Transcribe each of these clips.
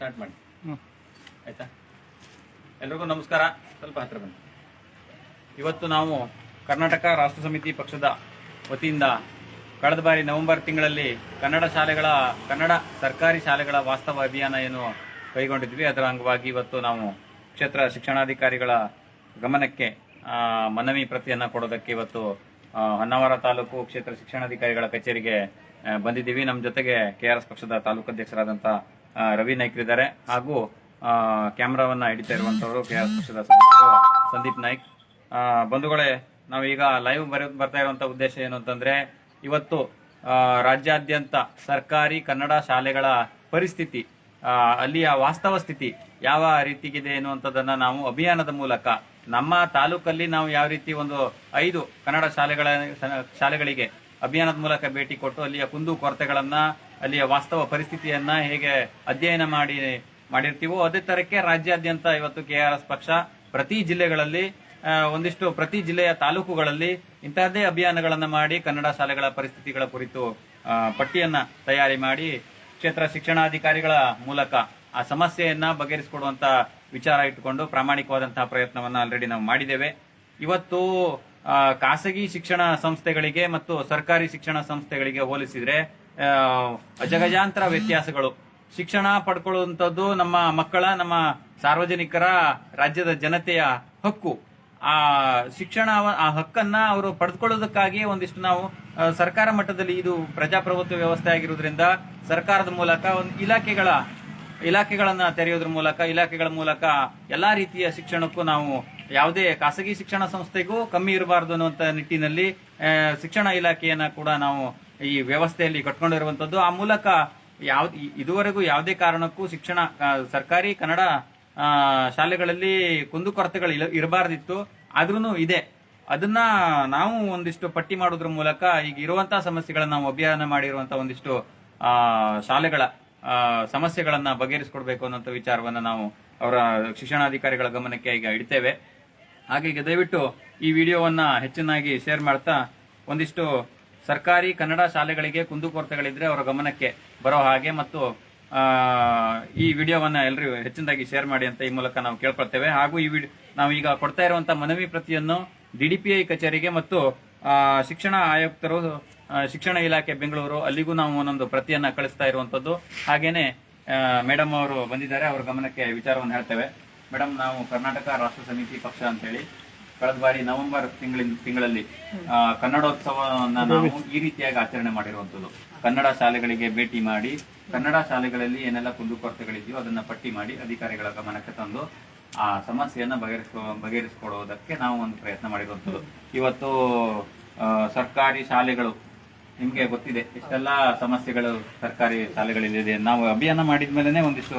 Start ಮಾಡಿ. ಆಯ್ತಾ? ಎಲ್ರಿಗೂ ನಮಸ್ಕಾರ. ಸ್ವಲ್ಪ ಹತ್ರ ಬನ್ನಿ. ಇವತ್ತು ನಾವು ಕರ್ನಾಟಕ ರಾಷ್ಟ್ರ ಸಮಿತಿ ಪಕ್ಷದ ವತಿಯಿಂದ ಕಳೆದ ಬಾರಿ ನವೆಂಬರ್ ತಿಂಗಳಲ್ಲಿ ಕನ್ನಡ ಶಾಲೆಗಳ ಕನ್ನಡ ಸರ್ಕಾರಿ ಶಾಲೆಗಳ ವಾಸ್ತವ ಅಭಿಯಾನ ಏನು ಕೈಗೊಂಡಿದ್ವಿ ಅದರ ಅಂಗವಾಗಿ ಇವತ್ತು ನಾವು ಕ್ಷೇತ್ರ ಶಿಕ್ಷಣಾಧಿಕಾರಿಗಳ ಗಮನಕ್ಕೆ ಮನವಿ ಪ್ರತಿಯನ್ನು ಕೊಡೋದಕ್ಕೆ ಇವತ್ತು ಹೊನ್ನಾವರ ತಾಲೂಕು ಕ್ಷೇತ್ರ ಶಿಕ್ಷಣಾಧಿಕಾರಿಗಳ ಕಚೇರಿಗೆ ಬಂದಿದ್ದೀವಿ. ನಮ್ಮ ಜೊತೆಗೆ ಕೆ ಪಕ್ಷದ ತಾಲೂಕು ಅಧ್ಯಕ್ಷರಾದಂಥ ರವಿ ನಾಯ್ಕರಿದ್ದಾರೆ ಹಾಗೂ ಕ್ಯಾಮ್ರಾವನ್ನು ಹಿಡಿತಾ ಇರುವಂತವರು ಆರ್ ಪಕ್ಷದ ಸದಸ್ಯರು ಸಂದೀಪ್ ನಾಯ್ಕ್. ಬಂಧುಗಳೇ, ನಾವೀಗ ಲೈವ್ ಬರ, ಬರ್ತಾ ಇರುವಂತ ಉದ್ದೇಶ ಏನು ಅಂತಂದ್ರೆ, ಇವತ್ತು ರಾಜ್ಯಾದ್ಯಂತ ಸರ್ಕಾರಿ ಕನ್ನಡ ಶಾಲೆಗಳ ಪರಿಸ್ಥಿತಿ ಅಲ್ಲಿಯ ವಾಸ್ತವ ಸ್ಥಿತಿ ಯಾವ ರೀತಿಗಿದೆ ಎನ್ನುವಂಥದ್ದನ್ನು ನಾವು ಅಭಿಯಾನದ ಮೂಲಕ, ನಮ್ಮ ತಾಲೂಕಲ್ಲಿ ನಾವು ಯಾವ ರೀತಿ ಒಂದು ಐದು ಕನ್ನಡ ಶಾಲೆಗಳ ಶಾಲೆಗಳಿಗೆ ಅಭಿಯಾನದ ಮೂಲಕ ಭೇಟಿ ಕೊಟ್ಟು ಅಲ್ಲಿಯ ಕುಂದು ಕೊರತೆಗಳನ್ನ ಅಲ್ಲಿಯ ವಾಸ್ತವ ಪರಿಸ್ಥಿತಿಯನ್ನ ಹೇಗೆ ಅಧ್ಯಯನ ಮಾಡಿ ಮಾಡಿರ್ತೀವೋ ಅದೇ ತರಕ್ಕೆ ರಾಜ್ಯಾದ್ಯಂತ ಇವತ್ತು ಕೆಆರ್ಎಸ್ ಪಕ್ಷ ಪ್ರತಿ ಜಿಲ್ಲೆಗಳಲ್ಲಿ ಒಂದಿಷ್ಟು ಪ್ರತಿ ಜಿಲ್ಲೆಯ ತಾಲೂಕುಗಳಲ್ಲಿ ಇಂತಹದ್ದೇ ಅಭಿಯಾನಗಳನ್ನು ಮಾಡಿ ಕನ್ನಡ ಶಾಲೆಗಳ ಪರಿಸ್ಥಿತಿಗಳ ಕುರಿತು ಪಟ್ಟಿಯನ್ನ ತಯಾರಿ ಮಾಡಿ ಕ್ಷೇತ್ರ ಶಿಕ್ಷಣಾಧಿಕಾರಿಗಳ ಮೂಲಕ ಆ ಸಮಸ್ಯೆಯನ್ನ ಬಗೆಹರಿಸಿಕೊಡುವಂತ ವಿಚಾರ ಇಟ್ಟುಕೊಂಡು ಪ್ರಾಮಾಣಿಕವಾದಂತಹ ಪ್ರಯತ್ನವನ್ನು ಆಲ್ರೆಡಿ ನಾವು ಮಾಡಿದ್ದೇವೆ. ಇವತ್ತು ಖಾಸಗಿ ಶಿಕ್ಷಣ ಸಂಸ್ಥೆಗಳಿಗೆ ಮತ್ತು ಸರ್ಕಾರಿ ಶಿಕ್ಷಣ ಸಂಸ್ಥೆಗಳಿಗೆ ಹೋಲಿಸಿದ್ರೆ ಆ, ಅಜಗಜಾಂತರ ವ್ಯತ್ಯಾಸಗಳು. ಶಿಕ್ಷಣ ಪಡ್ಕೊಳ್ಳುವಂಥದ್ದು ನಮ್ಮ ಮಕ್ಕಳ ನಮ್ಮ ಸಾರ್ವಜನಿಕರ ರಾಜ್ಯದ ಜನತೆಯ ಹಕ್ಕು. ಆ ಶಿಕ್ಷಣ ಆ ಹಕ್ಕನ್ನ ಅವರು ಪಡೆದುಕೊಳ್ಳೋದಕ್ಕಾಗಿ ಒಂದಿಷ್ಟು ನಾವು ಸರ್ಕಾರ ಮಟ್ಟದಲ್ಲಿ ಇದು ಪ್ರಜಾಪ್ರಭುತ್ವ ವ್ಯವಸ್ಥೆ ಆಗಿರೋದ್ರಿಂದ ಸರ್ಕಾರದ ಮೂಲಕ ಒಂದು ಇಲಾಖೆಗಳ ಇಲಾಖೆಗಳನ್ನ ತೆರೆಯೋದ್ರ ಮೂಲಕ ಇಲಾಖೆಗಳ ಮೂಲಕ ಎಲ್ಲಾ ರೀತಿಯ ಶಿಕ್ಷಣಕ್ಕೂ ನಾವು ಯಾವುದೇ ಖಾಸಗಿ ಶಿಕ್ಷಣ ಸಂಸ್ಥೆಗೂ ಕಮ್ಮಿ ಇರಬಾರದು ಅನ್ನುವಂತ ನಿಟ್ಟಿನಲ್ಲಿ ಶಿಕ್ಷಣ ಇಲಾಖೆಯನ್ನ ಕೂಡ ನಾವು ಈ ವ್ಯವಸ್ಥೆಯಲ್ಲಿ ಕಟ್ಕೊಂಡಿರುವಂತದ್ದು, ಆ ಮೂಲಕ ಯಾವ, ಇದುವರೆಗೂ ಯಾವುದೇ ಕಾರಣಕ್ಕೂ ಶಿಕ್ಷಣ ಸರ್ಕಾರಿ ಕನ್ನಡ ಶಾಲೆಗಳಲ್ಲಿ ಕುಂದುಕೊರತೆಗಳು ಇರಬಾರದಿತ್ತು. ಆದ್ರೂ ಇದೆ. ಅದನ್ನ ನಾವು ಒಂದಿಷ್ಟು ಪಟ್ಟಿ ಮಾಡೋದ್ರ ಮೂಲಕ ಈಗ ಇರುವಂತಹ ಸಮಸ್ಯೆಗಳನ್ನ ನಾವು ಅಭಿಯಾನ ಮಾಡಿರುವಂತಹ ಒಂದಿಷ್ಟು ಶಾಲೆಗಳ ಸಮಸ್ಯೆಗಳನ್ನ ಬಗೆಹರಿಸಿಕೊಡ್ಬೇಕು ಅನ್ನೋಂಥ ವಿಚಾರವನ್ನ ನಾವು ಅವರ ಶಿಕ್ಷಣಾಧಿಕಾರಿಗಳ ಗಮನಕ್ಕೆ ಈಗ ಇಡ್ತೇವೆ. ಹಾಗೆ ದಯವಿಟ್ಟು ಈ ವಿಡಿಯೋವನ್ನ ಹೆಚ್ಚಿನಾಗಿ ಶೇರ್ ಮಾಡ್ತಾ ಒಂದಿಷ್ಟು ಸರ್ಕಾರಿ ಕನ್ನಡ ಶಾಲೆಗಳಿಗೆ ಕುಂದುಕೊರತೆಗಳಿದ್ರೆ ಅವರ ಗಮನಕ್ಕೆ ಬರೋ ಹಾಗೆ ಮತ್ತು ಈ ವಿಡಿಯೋವನ್ನ ಎಲ್ಲರೂ ಹೆಚ್ಚಿನದಾಗಿ ಶೇರ್ ಮಾಡಿ ಅಂತ ಈ ಮೂಲಕ ನಾವು ಕೇಳ್ಕೊಳ್ತೇವೆ. ಹಾಗೂ ಈ ನಾವು ಈಗ ಕೊಡ್ತಾ ಇರುವಂತಹ ಮನವಿ ಪ್ರತಿಯನ್ನು ಡಿಡಿಪಿಐ ಕಚೇರಿಗೆ ಮತ್ತು ಶಿಕ್ಷಣ ಆಯುಕ್ತರು ಶಿಕ್ಷಣ ಇಲಾಖೆ ಬೆಂಗಳೂರು ಅಲ್ಲಿಗೂ ನಾವು ಒಂದೊಂದು ಪ್ರತಿಯನ್ನ ಕಳಿಸ್ತಾ ಇರುವಂತದ್ದು. ಹಾಗೇನೆ ಮೇಡಮ್ ಅವರು ಬಂದಿದ್ದಾರೆ, ಅವರ ಗಮನಕ್ಕೆ ವಿಚಾರವನ್ನು ಹೇಳ್ತೇವೆ. ಮೇಡಮ್ ನಾವು ಕರ್ನಾಟಕ ರಾಷ್ಟ್ರ ಸಮಿತಿ ಪಕ್ಷ ಅಂತ ಹೇಳಿ ಕಳೆದ ಬಾರಿ ನವೆಂಬರ್ ತಿಂಗಳಿನ ತಿಂಗಳಲ್ಲಿ ಕನ್ನಡೋತ್ಸವವನ್ನ ನಾವು ಈ ರೀತಿಯಾಗಿ ಆಚರಣೆ ಮಾಡಿರುವಂತದ್ದು ಕನ್ನಡ ಶಾಲೆಗಳಿಗೆ ಭೇಟಿ ಮಾಡಿ, ಕನ್ನಡ ಶಾಲೆಗಳಲ್ಲಿ ಏನೆಲ್ಲ ಕುಂದುಕೊರತೆಗಳಿದೆಯೋ ಅದನ್ನ ಪಟ್ಟಿ ಮಾಡಿ ಅಧಿಕಾರಿಗಳ ಗಮನಕ್ಕೆ ತಂದು, ಆ ಸಮಸ್ಯೆಯನ್ನ ಬಗೆಹರಿಸ್ಕೊ ಬಗೆಹರಿಸಿಕೊಡುವುದಕ್ಕೆ ನಾವು ಒಂದು ಪ್ರಯತ್ನ ಮಾಡಿರುವಂತದ್ದು ಇವತ್ತು ಸರ್ಕಾರಿ ಶಾಲೆಗಳು, ನಿಮ್ಗೆ ಗೊತ್ತಿದೆ, ಇಷ್ಟೆಲ್ಲ ಸಮಸ್ಯೆಗಳು ಸರ್ಕಾರಿ ಶಾಲೆಗಳಲ್ಲಿದೆ. ನಾವು ಅಭಿಯಾನ ಮಾಡಿದ್ಮೇಲೆ ಒಂದಿಷ್ಟು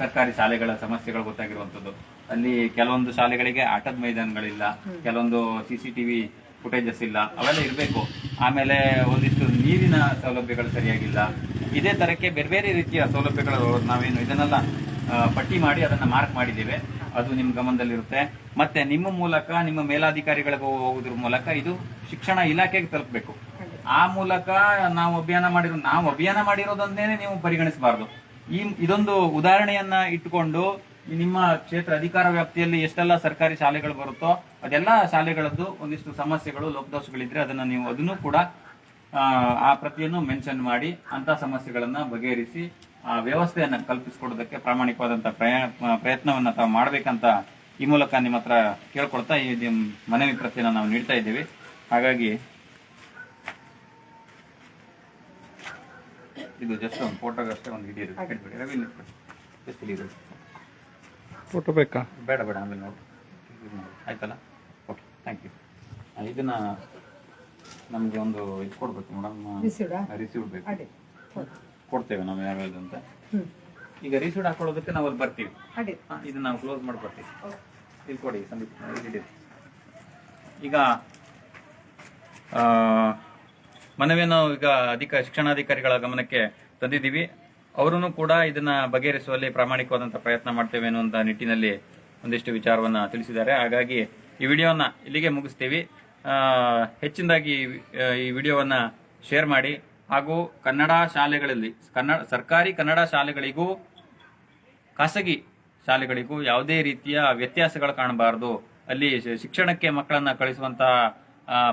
ಸರ್ಕಾರಿ ಶಾಲೆಗಳ ಸಮಸ್ಯೆಗಳು ಗೊತ್ತಾಗಿರುವಂತದ್ದು ಅಲ್ಲಿ ಕೆಲವೊಂದು ಶಾಲೆಗಳಿಗೆ ಆಟದ ಮೈದಾನಗಳಿಲ್ಲ ಕೆಲವೊಂದು ಸಿಸಿಟಿವಿ ಫುಟೇಜಸ್ ಇಲ್ಲ ಅವೆಲ್ಲ ಇರಬೇಕು. ಆಮೇಲೆ ಒಂದಿಷ್ಟು ನೀರಿನ ಸೌಲಭ್ಯಗಳು ಸರಿಯಾಗಿಲ್ಲ. ಇದೇ ತರಕ್ಕೆ ಬೇರೆ ಬೇರೆ ರೀತಿಯ ಸೌಲಭ್ಯಗಳು ನಾವೇನು ಇದನ್ನೆಲ್ಲ ಪಟ್ಟಿ ಮಾಡಿ ಅದನ್ನ ಮಾರ್ಕ್ ಮಾಡಿದ್ದೇವೆ. ಅದು ನಿಮ್ ಗಮನದಲ್ಲಿರುತ್ತೆ. ಮತ್ತೆ ನಿಮ್ಮ ಮೂಲಕ ನಿಮ್ಮ ಮೇಲಾಧಿಕಾರಿಗಳಿಗೆ ಹೋಗೋದ್ರ ಮೂಲಕ ಇದು ಶಿಕ್ಷಣ ಇಲಾಖೆಗೆ ತಲುಪಬೇಕು. ಆ ಮೂಲಕ ನಾವು ಅಭಿಯಾನ ಮಾಡಿರೋ ನಾವು ಅಭಿಯಾನ ಮಾಡಿರೋದನ್ನೇ ನೀವು ಪರಿಗಣಿಸಬಾರ್ದು. ಈ ಇದೊಂದು ಉದಾಹರಣೆಯನ್ನ ಇಟ್ಟುಕೊಂಡು ನಿಮ್ಮ ಕ್ಷೇತ್ರ ಅಧಿಕಾರ ವ್ಯಾಪ್ತಿಯಲ್ಲಿ ಎಷ್ಟೆಲ್ಲ ಸರ್ಕಾರಿ ಶಾಲೆಗಳು ಬರುತ್ತೋ ಅದೆಲ್ಲ ಶಾಲೆಗಳದ್ದು ಒಂದಿಷ್ಟು ಸಮಸ್ಯೆಗಳು ಲೋಪದೋಷಗಳಿದ್ರೆ ಅದನ್ನ ನೀವು ಅದನ್ನು ಕೂಡ ಆ, ಪ್ರತಿಯನ್ನು ಮೆನ್ಷನ್ ಮಾಡಿ ಅಂತ ಸಮಸ್ಯೆಗಳನ್ನ ಬಗೆಹರಿಸಿ ಆ ವ್ಯವಸ್ಥೆಯನ್ನ ಕಲ್ಪಿಸಿಕೊಡೋದಕ್ಕೆ ಪ್ರಾಮಾಣಿಕವಾದಂತ ಪ್ರಯ- ಪ್ರಯತ್ನವನ್ನ ತಾವು ಮಾಡ್ಬೇಕಂತ ಈ ಮೂಲಕ ನಿಮ್ಮ ಹತ್ರ ಕೇಳ್ಕೊಡ್ತಾ ಈ ನಿಮ್ ಮನವಿ ಪ್ರತಿಯನ್ನ ನಾವು ನೀಡ್ತಾ ಇದ್ದೀವಿ. ಹಾಗಾಗಿ ಇದು ಜಸ್ಟ್ ಒಂದು ಫೋಟೋಗಷ್ಟೇ ಒಂದು ಹಿಡ್ಬಿಡಿ ರವಿ ಜಸ್ಟ್ ಹಿಡಿಯಿರಿ ಫೋಟೋ ಬೇಕಾ? ಬೇಡ ಬೇಡ ಆಮೇಲೆ ನೋಡಿ ಇದು ಮಾಡಿ. ಆಯ್ತಲ್ಲ? ಓಕೆ ಥ್ಯಾಂಕ್ ಯು ಇದನ್ನ ನಮಗೆ ಒಂದು ಇದು ಕೊಡ್ಬೇಕು ಮೇಡಮ್ ರಿಸೀವ್ಡಾ? ರಿಸೀವ್ ಬೇಕು. ಕೊಡ್ತೇವೆ ನಾವು ಯಾವ್ಯಾವ್ದು ಅಂತ. ಈಗ ರಿಸೀವ್ ಹಾಕೊಳ್ಳೋದಕ್ಕೆ ನಾವು ಅಲ್ಲಿ ಬರ್ತೀವಿ ಇದನ್ನ ನಾವು ಕ್ಲೋಸ್ ಮಾಡ್ಕೊಡ್ತೀವಿ ಇಲ್ಲಿ ಕೊಡಿ ಸಂದೀಪ್ ಈಗ ಮನವಿಯನ್ನು ಈಗ ಅಧಿಕ ಶಿಕ್ಷಣಾಧಿಕಾರಿಗಳ ಗಮನಕ್ಕೆ ತಂದಿದ್ದೀವಿ. ಅವರೂ ಕೂಡ ಇದನ್ನ ಬಗೆಹರಿಸುವಲ್ಲಿ ಪ್ರಾಮಾಣಿಕವಾದಂತಹ ಪ್ರಯತ್ನ ಮಾಡ್ತೇವೆ ಅನ್ನುವಂಥ ನಿಟ್ಟಿನಲ್ಲಿ ಒಂದಿಷ್ಟು ವಿಚಾರವನ್ನ ತಿಳಿಸಿದ್ದಾರೆ. ಹಾಗಾಗಿ ಈ ವಿಡಿಯೋನ ಇಲ್ಲಿಗೆ ಮುಗಿಸ್ತೀವಿ. ಹೆಚ್ಚಿನದಾಗಿ ಈ ವಿಡಿಯೋವನ್ನ ಶೇರ್ ಮಾಡಿ. ಹಾಗೂ ಕನ್ನಡ ಶಾಲೆಗಳಲ್ಲಿ, ಕನ್ನಡ, ಸರ್ಕಾರಿ ಕನ್ನಡ ಶಾಲೆಗಳಿಗೂ, ಖಾಸಗಿ ಶಾಲೆಗಳಿಗೂ ಯಾವುದೇ ರೀತಿಯ ವ್ಯತ್ಯಾಸಗಳು ಕಾಣಬಾರದು. ಅಲ್ಲಿ ಶಿಕ್ಷಣಕ್ಕೆ ಮಕ್ಕಳನ್ನ ಕಳಿಸುವಂತಹ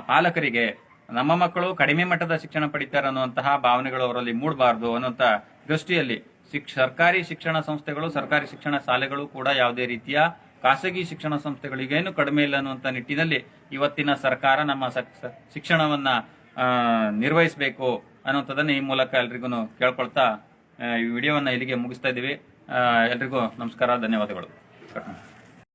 ಪಾಲಕರಿಗೆ ನಮ್ಮ ಮಕ್ಕಳು ಕಡಿಮೆ ಮಟ್ಟದ ಶಿಕ್ಷಣ ಪಡಿತಾರೆ ಅನ್ನುವಂತಹ ಭಾವನೆಗಳು ಅವರಲ್ಲಿ ಮೂಡಬಾರದು ಅನ್ನುವಂತ ದೃಷ್ಟಿಯಲ್ಲಿ ಶಿಕ್ಷ ಸರ್ಕಾರಿ ಶಿಕ್ಷಣ ಸಂಸ್ಥೆಗಳು, ಸರ್ಕಾರಿ ಶಿಕ್ಷಣ ಶಾಲೆಗಳು ಕೂಡ ಯಾವುದೇ ರೀತಿಯ ಖಾಸಗಿ ಶಿಕ್ಷಣ ಸಂಸ್ಥೆಗಳಿಗೇನು ಕಡಿಮೆ ಇಲ್ಲ ಅನ್ನುವಂಥ ನಿಟ್ಟಿನಲ್ಲಿ ಇವತ್ತಿನ ಸರ್ಕಾರ ನಮ್ಮ ಶಿಕ್ಷಣವನ್ನ ನಿರ್ವಹಿಸಬೇಕು ಅನ್ನುವಂಥದ್ದನ್ನು ಈ ಮೂಲಕ ಎಲ್ರಿಗೂ ಕೇಳ್ಕೊಳ್ತಾ ಈ ವಿಡಿಯೋವನ್ನು ಇಲ್ಲಿಗೆ ಮುಗಿಸ್ತಾ ಇದ್ದೀವಿ ಎಲ್ರಿಗೂ ನಮಸ್ಕಾರ, ಧನ್ಯವಾದಗಳು.